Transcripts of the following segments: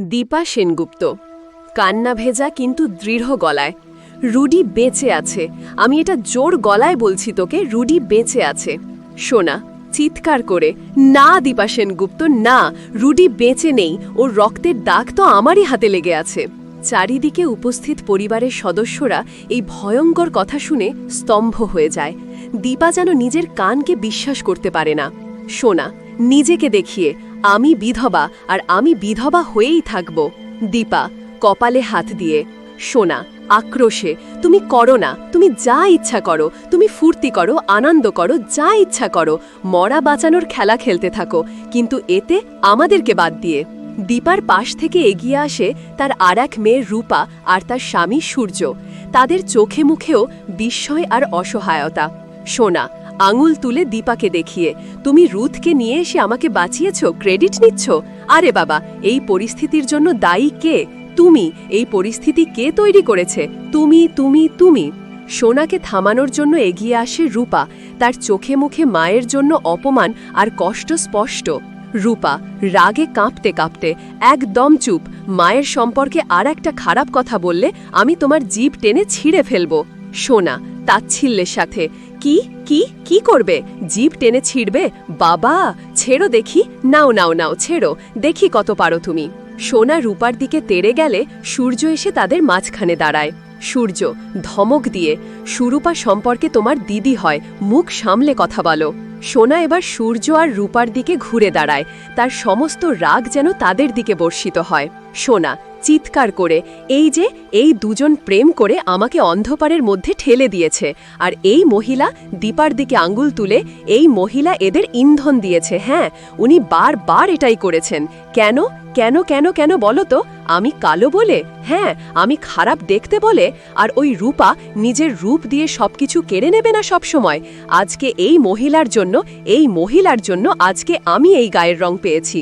দীপা সেনগুপ্ত। কান্না ভেজা কিন্তু দৃঢ় গলায়। রুডি বেঁচে আছে। আমি এটা জোর গলায় বলছি তোকে, রুডি বেঁচে আছে। শোনা, চিৎকার করে, না, দীপা সেনগুপ্ত, না, রুডি বেঁচে নেই। ওর রক্তের দাগ তো আমারই হাতে লেগে আছে। চারিদিকে উপস্থিত পরিবারের সদস্যরা এই ভয়ঙ্কর কথা শুনে স্তম্ভ হয়ে যায়। দীপা যেন নিজের কানকে বিশ্বাস করতে পারে না। শোনা, নিজেকে দেখিয়ে আমি বিধবা আর আমি বিধবা হয়েই থাকব। দীপা, কপালে হাত দিয়ে, সোনা, আক্রোশে, তুমি করো না, তুমি যা ইচ্ছা করো, তুমি ফুর্তি করো, আনন্দ করো, যা ইচ্ছা করো, মরা বাঁচানোর খেলা খেলতে থাকো, কিন্তু এতে আমাদেরকে বাদ দিয়ে। দীপার পাশ থেকে এগিয়ে আসে তার আর এক মেয়ে রূপা আর তার স্বামী সূর্য। তাদের চোখে মুখেও বিস্ময় আর অসহায়তা। সোনা আঙুল তুলে দীপাকে দেখিয়ে, তুমি রুথকে নিয়ে এসে আমাকে বাঁচিয়েছ, ক্রেডিট নিচ্ছ? আরে বাবা, এই পরিস্থিতির জন্য দায়ী কে? তুমি, এই পরিস্থিতি কে তৈরি করেছে? তুমি তুমি তুমি। সোনাকে থামানোর জন্য এগিয়ে আসে রূপা, তার চোখে মুখে মায়ের জন্য অপমান আর কষ্ট স্পষ্ট। রূপা, রাগে কাঁপতে কাঁপতে, একদম চুপ, মায়ের সম্পর্কে আর একটা খারাপ কথা বললে আমি তোমার জীব টেনে ছিঁড়ে ফেলব। সোনা, তাচ্ছিল্যের সাথে কি কি কি করবে? জিভ টেনে ছিঁড়বে? বাবা, ছেড়ো দেখি। নাও নাও নাও, ছেড়ো। দেখি কত পারো তুমি। সোনা রূপার দিকে তেড়ে গেলে সূর্য এসে তাদের মাঝখানে দাঁড়ায়। সূর্য, ধমক দিয়ে, সুরূপা সম্পর্কে তোমার দিদি হয়, মুখ সামলে কথা বলো। সোনা এবার সূর্য আর রূপার দিকে ঘুরে দাঁড়ায়। তার সমস্ত রাগ যেন তাদের দিকে বর্ষিত হয়। সোনা চিৎকার করে, এই যে, এই দুজন প্রেম করে আমাকে অন্ধকারের মধ্যে ঠেলে দিয়েছে। আর এই মহিলা দীপার দিকে আঙ্গুল তুলে, এই মহিলা এদের ইন্ধন দিয়েছে হ্যাঁ উনি বারবার এটাই করেছেন। কেন কেন কেন কেন বলো তো? আমি কালো বলে? হ্যাঁ আমি খারাপ দেখতে বলে? আর ওই রূপা নিজের রূপ দিয়ে সবকিছু কেড়ে নেবে না সবসময়? আজকে এই মহিলার জন্য, এই মহিলার জন্য আজকে আমি এই গায়ের রং পেয়েছি।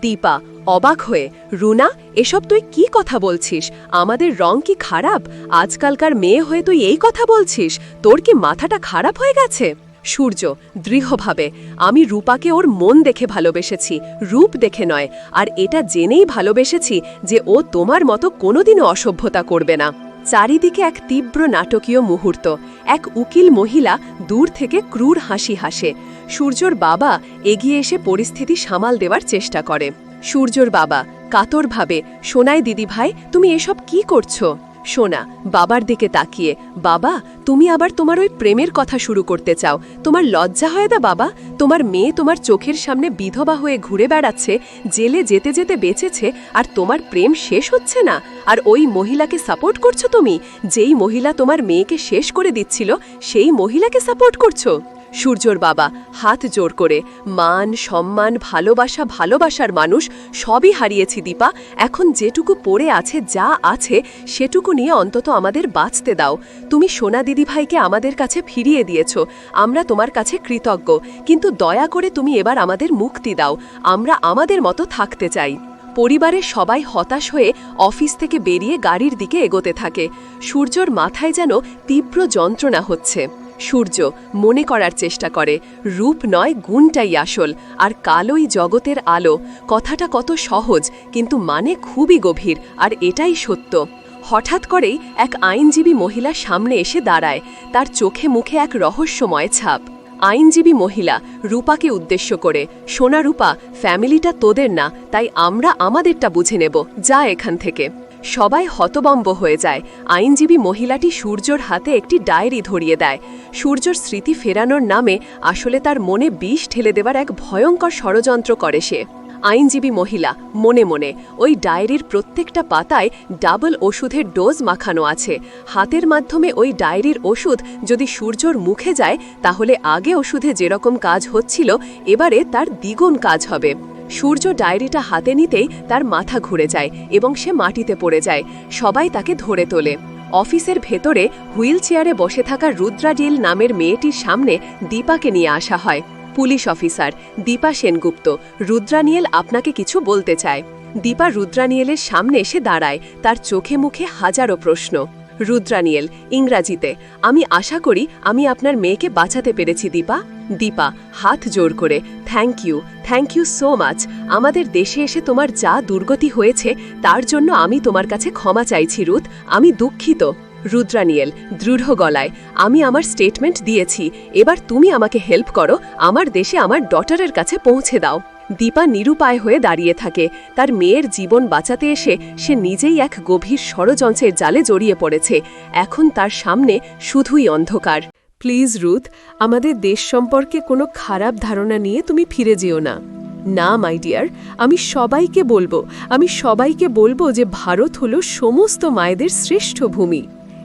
দীপা, অবাক হয়ে, রুনা, এসব তুই কি কথা বলছিস? আমাদের রং কি খারাপ? আজকালকার মেয়ে হয়ে তুই এই কথা বলছিস? তোর কি মাথাটা খারাপ হয়ে গেছে? সূর্য, দৃঢ়ভাবে, আমি রূপাকে ওর মন দেখে ভালোবেসেছি, রূপ দেখে নয়, আর এটা জেনেই ভালোবেসেছি যে ও তোমার মতো কোনোদিনও অসভ্যতা করবে না। চারিদিকে এক তীব্র নাটকীয় মুহূর্ত, এক উকিল মহিলা দূর থেকে ক্রূর হাসি হাসে সূর্যর বাবা এগিয়ে এসে পরিস্থিতি সামাল দেওয়ার চেষ্টা করে। সূর্যর বাবা, কাতরভাবে, সোনাই দিদি ভাই, তুমি এসব কি করছ? সোনা, বাবার দিকে তাকিয়ে, বাবা, তুমি আবার তোমার ওই প্রেমের কথা শুরু করতে চাও। তোমার লজ্জা হয় না বাবা? তোমার মেয়ে তোমার চোখের সামনে বিধবা হয়ে ঘুরে বেড়াচ্ছে, জেলে যেতে যেতে বেঁচেছে, আর তোমার প্রেম শেষ হচ্ছে না? আর ওই মহিলাকে সাপোর্ট করছ তুমি? যেই মহিলা তোমার মেয়েকে শেষ করে দিচ্ছিল, সেই মহিলাকে সাপোর্ট করছ? সূর্যর বাবা, হাত জোর করে, মান, সম্মান, ভালোবাসা, ভালোবাসার মানুষ, সবই হারিয়েছি দীপা, এখন যেটুকু পড়ে আছে, যা আছে, সেটুকু নিয়ে অন্তত আমাদের বাঁচতে দাও। তুমি সোনা দিদিভাইকে আমাদের কাছে ফিরিয়ে দিয়েছ, আমরা তোমার কাছে কৃতজ্ঞ, কিন্তু দয়া করে তুমি এবার আমাদের মুক্তি দাও, আমরা আমাদের মতো থাকতে চাই। পরিবারের সবাই হতাশ হয়ে অফিস থেকে বেরিয়ে গাড়ির দিকে এগোতে থাকে, সূর্যর মাথায় যেন তীব্র যন্ত্রণা হচ্ছে। সূর্য মনে করার চেষ্টা করে, রূপ নয় গুণটাই আসল, আর কালোই জগতের আলো। কথাটা কত সহজ, কিন্তু মানে খুবই গভীর, আর এটাই সত্য। হঠাৎ করেই এক আইনজীবী মহিলা সামনে এসে দাঁড়ায়, তার চোখে মুখে এক রহস্যময় ছাপ। আইনজীবী মহিলা, রূপাকে উদ্দেশ্য করে, সোনা রূপা ফ্যামিলিটা তোদের না, তাই আমরা আমাদেরটা বুঝে নেব, যা এখান থেকে। সবাই হতবম্ব হয়ে যায়। আইনজীবী মহিলাটি সূর্যর হাতে একটি ডায়েরি ধরিয়ে দেয়। সূর্যর স্মৃতি ফেরানোর নামে আসলে তার মনে বিষ ঠেলে দেবার এক ভয়ঙ্কর ষড়যন্ত্র করে সে। আইনজীবী মহিলা, মনে মনে, ওই ডায়েরির প্রত্যেকটা পাতায় ডাবল ওষুধের ডোজ মাখানো আছে। হাতের মাধ্যমে ওই ডায়েরির ওষুধ যদি সূর্যর মুখে যায়, তাহলে আগে ওষুধে যেরকম কাজ হচ্ছিল, এবারে তার দ্বিগুণ কাজ হবে। সূর্য ডায়েরিটা হাতে নিতেই তার মাথা ঘুরে যায় এবং সে মাটিতে পড়ে যায়। সবাই তাকে ধরে তোলে। অফিসের ভেতরে হুইল চেয়ারে বসে থাকা রুদ্রা ডিল নামের মেয়েটির সামনে দীপাকে নিয়ে আসা হয়। পুলিশ অফিসার দীপা সেনগুপ্ত রুদ্রানিয়েল আপনাকে কিছু বলতে চায়। দীপা রুদ্রানিয়েলের সামনে এসে দাঁড়ায়, তার চোখে মুখে হাজারো প্রশ্ন। রুদ্রানিয়েল ইংরাজিতে, আমি আশা করি আমি আপনার মেয়েকে বাঁচাতে পেরেছি, দীপা। দীপা, হাত জোর করে thank you thank you so much আমাদের দেশে এসে তোমার যা দুর্গতি হয়েছে, তার জন্য আমি তোমার কাছে ক্ষমা চাইছি রুথ আমি দুঃখিত। রুদ্রানিয়েল, দৃঢ় গলায়, আমি আমার স্টেটমেন্ট দিয়েছি। এবার তুমি আমাকে হেল্প করো। আমার দেশে আমার ডটারের কাছে পৌঁছে দাও। দীপা নিরুপায় হয়ে দাঁড়িয়ে থাকে। তার মেয়ের জীবন বাঁচাতে এসে সে নিজেই এক গভীর ষড়যন্ত্রের জালে জড়িয়ে পড়েছে। এখন তার সামনে শুধুই অন্ধকার। প্লিজ রুথ, আমাদের দেশ সম্পর্কে কোনো খারাপ ধারণা নিয়ে তুমি ফিরে যেও না। না, মাই ডিয়ার, আমি সবাইকে বলব, আমি সবাইকে বলব যে ভারত হলো সমস্ত মায়েদের শ্রেষ্ঠ ভূমি।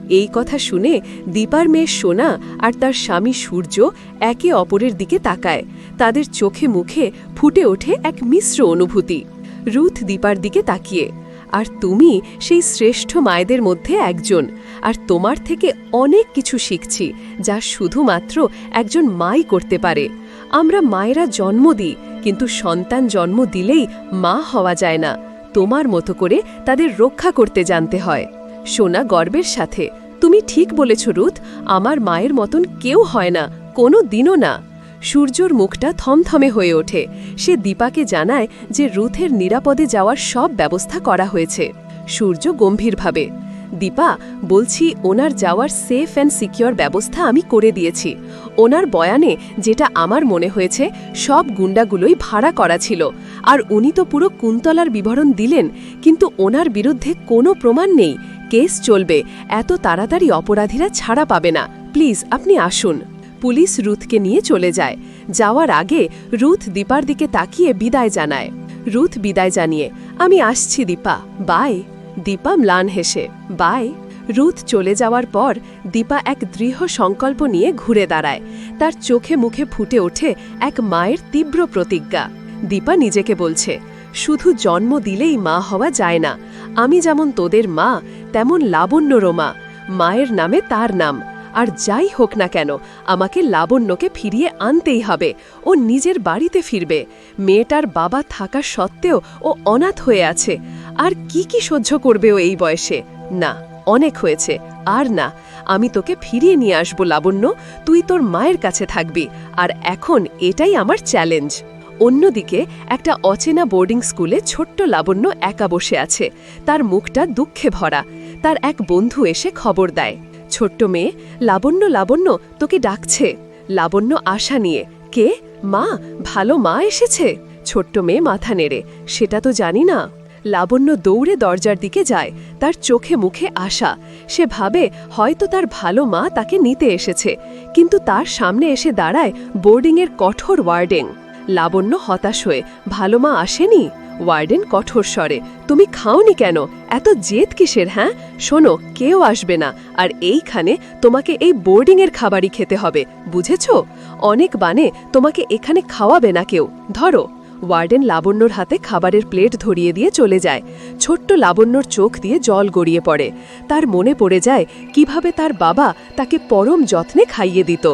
এই কথা শুনে দীপার মেয়ে সোনা আর তার স্বামী সূর্য একে অপরের দিকে তাকায়। তাদের চোখে মুখে ফুটে ওঠে এক মিশ্র অনুভূতি। রুথ দীপার দিকে তাকিয়ে আর তুমি সেই শ্রেষ্ঠ মায়েদের মধ্যে একজন। আর তোমার থেকে অনেক কিছু শিখছি, যা শুধুমাত্র একজন মাই করতে পারে। আমরা মায়েরা জন্ম দিই, কিন্তু সন্তান জন্ম দিলেই মা হওয়া যায় না। তোমার মতো করে তাদের রক্ষা করতে জানতে হয়। সোনা গর্বের সাথে, তুমি ঠিক বলেছ রুথ আমার মায়ের মতন কেউ হয় না, কোনো দিনও না। সূর্যর মুখটা থমথমে হয়ে ওঠে। সে দীপাকে জানায় যে রুথের নিরাপদে যাওয়ার সব ব্যবস্থা করা হয়েছে। সূর্য গম্ভীরভাবে, দীপা, বলছি ওনার যাওয়ার সেফ অ্যান্ড সিকিওর ব্যবস্থা আমি করে দিয়েছি। ওনার বয়ানে যেটা আমার মনে হয়েছে, সব গুন্ডাগুলোই ভাড়া করা ছিল। আর উনি তো পুরো কুন্তলার বিবরণ দিলেন, কিন্তু ওনার বিরুদ্ধে কোনো প্রমাণ নেই। কেস চলবে, এত তাড়াতাড়ি অপরাধীরা ছাড়া পাবে না। প্লিজ, আপনি আসুন। পুলিশ রুথকে নিয়ে চলে যায়। যাওয়ার আগে রুথ দীপার দিকে তাকিয়ে বিদায় জানায়। রুথ বিদায় জানিয়ে, আমি আসছি দীপা। বাই। দীপা ম্লান হেসে, বাই। রুথ চলে যাওয়ার পর দীপা এক দৃঢ় সংকল্প নিয়ে ঘুরে দাঁড়ায়। তার চোখে মুখে ফুটে ওঠে এক মায়ের তীব্র প্রতিজ্ঞা। দীপা নিজেকে বলছে, শুধু জন্ম দিলেই মা হওয়া যায় না। আমি যেমন তোদের মা, তেমন লাবণ্যরও মা। মায়ের নামে তার নাম। আর যাই হোক না কেন, আমাকে লাবণ্যকে ফিরিয়ে আনতেই হবে। ও নিজের বাড়িতে ফিরবে। মেয়েটার বাবা থাকা সত্ত্বেও ও অনাথ হয়ে আছে। আর কি কি সহ্য করবে ও এই বয়সে? না, অনেক হয়েছে। আর না, আমি তোকে ফিরিয়ে নিয়ে আসব, লাবণ্য। তুই তোর মায়ের কাছে থাকবি। আর এখন এটাই আমার চ্যালেঞ্জ। অন্যদিকে, একটা অচেনা বোর্ডিং স্কুলে ছোট্ট লাবণ্য একা বসে আছে। তার মুখটা দুঃখে ভরা। তার এক বন্ধু এসে খবর দেয়। ছোট্ট মেয়ে, লাবণ্য লাবণ্য, তোকে ডাকছে। লাবণ্য আশা নিয়ে, কে? মা, ভালো মা এসেছে? ছোট্ট মেয়ে মাথা নেড়ে, সেটা তো জানি না। লাবণ্য দৌড়ে দরজার দিকে যায়, তার চোখে মুখে আশা। সে ভাবে, হয়তো তার ভালো মা তাকে নিতে এসেছে। কিন্তু তার সামনে এসে দাঁড়ায় বোর্ডিংয়ের কঠোর ওয়ার্ডেং। লাবণ্য হতাশ হয়ে, ভালো মা আসেনি? ওয়ার্ডেন কঠোর স্বরে, তুমি খাওনি কেন? এত জেদ কিসের হ্যাঁ? শোনো, কেউ আসবে না, আর এইখানে তোমাকে এই বোর্ডিংয়ের খাবারই খেতে হবে, বুঝেছ? অনেক বানে তোমাকে এখানে খাওয়াবে না কেউ, ধরো। ওয়ার্ডেন লাবণ্যর হাতে খাবারের প্লেট ধরিয়ে দিয়ে চলে যায়। ছোট্ট লাবণ্যর চোখ দিয়ে জল গড়িয়ে পড়ে। তার মনে পড়ে যায় কীভাবে তার বাবা তাকে পরম যত্নে খাইয়ে দিত।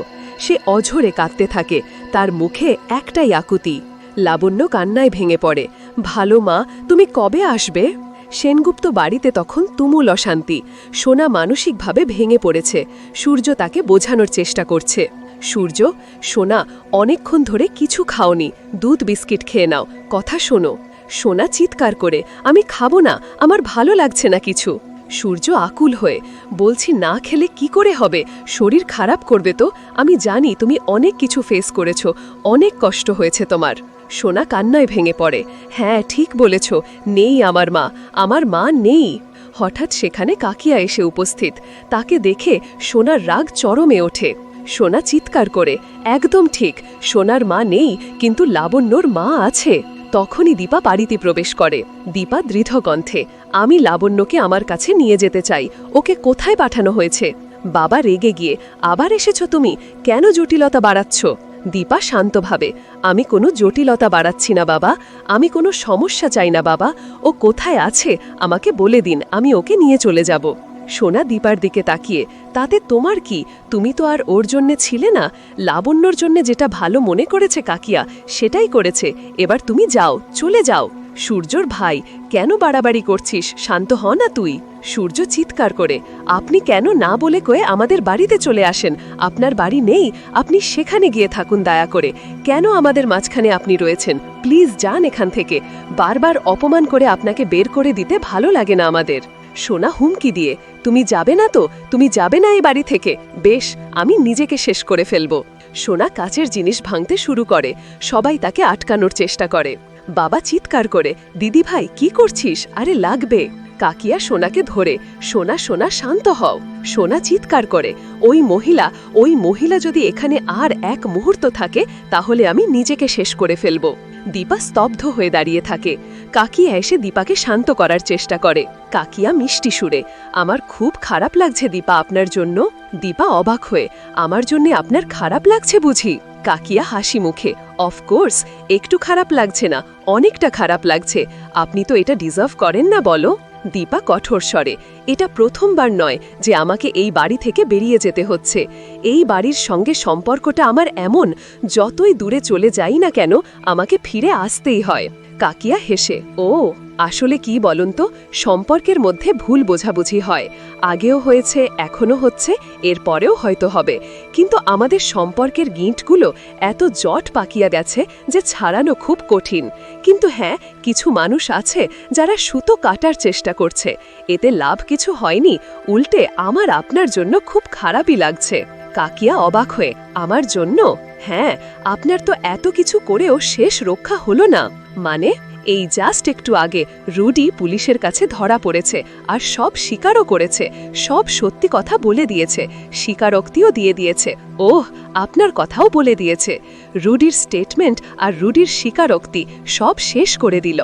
সে অঝরে কাঁদতে থাকে, তার মুখে একটাই আকুতি। লাবণ্য কান্নায় ভেঙে পড়ে। ভালো মা, তুমি কবে আসবে? সেনগুপ্ত বাড়িতে তখন তুমুল অশান্তি। সোনা মানসিকভাবে ভেঙে পড়েছে। সূর্য তাকে বোঝানোর চেষ্টা করছে। সূর্য, সোনা, অনেকক্ষণ ধরে কিছু খাওনি। দুধ, বিস্কিট খেয়ে নাও। কথা শোনো। সোনা চিৎকার করে, আমি খাব না। আমার ভালো লাগছে না কিছু। সূর্য আকুল হয়ে, বলছি না খেলে কি করে হবে? শরীর খারাপ করবে তো? আমি জানি তুমি অনেক কিছু ফেস করেছ। অনেক কষ্ট হয়েছে তোমার। সোনা কান্নায় ভেঙে পড়ে। হ্যাঁ ঠিক বলেছ, নেই আমার মা আমার মা নেই। হঠাৎ সেখানে কাকিয়া এসে উপস্থিত। তাকে দেখে সোনার রাগ চরমে ওঠে। সোনা চিৎকার করে, একদম ঠিক, সোনার মা নেই, কিন্তু লাবণ্যর মা আছে। তখনই দীপা বাড়িতে প্রবেশ করে। দীপা দৃঢ় কণ্ঠে আমি লাবণ্যকে আমার কাছে নিয়ে যেতে চাই, ওকে কোথায় পাঠানো হয়েছে? বাবা রেগে গিয়ে, আবার এসেছ তুমি? কেন জটিলতা বাড়াচ্ছ? দীপা শান্তভাবে, আমি কোনো জটিলতা বাড়াচ্ছি না বাবা, আমি কোনো সমস্যা চাই না বাবা, ও কোথায় আছে, আমাকে বলে দিন, আমি ওকে নিয়ে চলে যাব। সোনা দীপার দিকে তাকিয়ে, তাতে তোমার কি? তুমি তো আর ওর জন্যে ছিলে না, লাবণ্যর জন্যে যেটা ভালো মনে করেছে কাকিয়া, সেটাই করেছে, এবার তুমি যাও, চলে যাও। সূর্যর ভাই, কেন বাড়াবাড়ি করছিস? শান্ত হ না তুই। সূর্য চিৎকার করে, আপনি কেন না বলে কয়ে আমাদের বাড়িতে চলে আসেন? আপনার বাড়ি নেই, আপনি সেখানে গিয়ে থাকুন দয়া করে। কেন আমাদের মাঝখানে আপনি রয়েছেন? প্লিজ যান এখান থেকে। বারবার অপমান করে আপনাকে বের করে দিতে ভালো লাগে না আমাদের। সোনা হুমকি দিয়ে, তুমি যাবে না তো? তুমি যাবে না এই বাড়ি থেকে? বেশ, আমি নিজেকে শেষ করে ফেলব। সোনা কাচের জিনিস ভাঙতে শুরু করে, সবাই তাকে আটকানোর চেষ্টা করে। বাবা চিৎকার করে, দিদি ভাই, কি করছিস? আরে লাগবে। কাকিয়া সোনাকে ধরে, সোনা সোনা, শান্ত হও। সোনা চিৎকার করে, ওই মহিলা ওই মহিলা যদি এখানে আর এক মুহূর্ত থাকে, তাহলে আমি নিজেকে শেষ করে ফেলব। দীপা স্তব্ধ হয়ে দাঁড়িয়ে থাকে। কাকিয়া এসে দীপাকে শান্ত করার চেষ্টা করে। কাকিয়া মিষ্টি সুরে, আমার খুব খারাপ লাগছে দীপা আপনার জন্য। দীপা অবাক হয়ে, আমার জন্যে আপনার খারাপ লাগছে বুঝি? কাকিয়া হাসি মুখে অফকোর্স একটু খারাপ লাগছে না, অনেকটা খারাপ লাগছে। আপনি তো এটা ডিজার্ভ করেন না বলো। দীপা কঠোর স্বরে, এটা প্রথমবার নয় যে আমাকে এই বাড়ি থেকে বেরিয়ে যেতে হচ্ছে। এই বাড়ির সঙ্গে সম্পর্কটা আমার এমন, যতই দূরে চলে যাই না কেন, আমাকে ফিরে আসতেই হয়। কাকিয়া হেসে, ও, আসলে কি বলুন তো সম্পর্কের মধ্যে ভুল বোঝাবুঝি হয়। আগেও হয়েছে, এখনও হচ্ছে এরপরেও হয়তো হবে। কিন্তু আমাদের সম্পর্কের গিঁটগুলো এত জট পাকিয়া গেছে যে ছাড়ানো খুব কঠিন। কিন্তু হ্যাঁ কিছু মানুষ আছে যারা সুতো কাটার চেষ্টা করছে। এতে লাভ কিছু হয়নি, উল্টে আমার আপনার জন্য খুব খারাপই লাগছে। কাকিয়া অবাক হয়ে, আমার জন্য? হ্যাঁ আপনার তো এত কিছু করেও শেষ রক্ষা হলো না। মানে এই জাস্ট একটু আগে রুডি পুলিশের কাছে ধরা পড়েছে আর সব স্বীকারও করেছে, সব সত্যি কথা বলে দিয়েছে, স্বীকারোক্তিও দিয়ে দিয়েছে। ওহ, আপনার কথাও বলে দিয়েছে। রুডির স্টেটমেন্ট আর রুডির স্বীকারোক্তি সব শেষ করে দিল।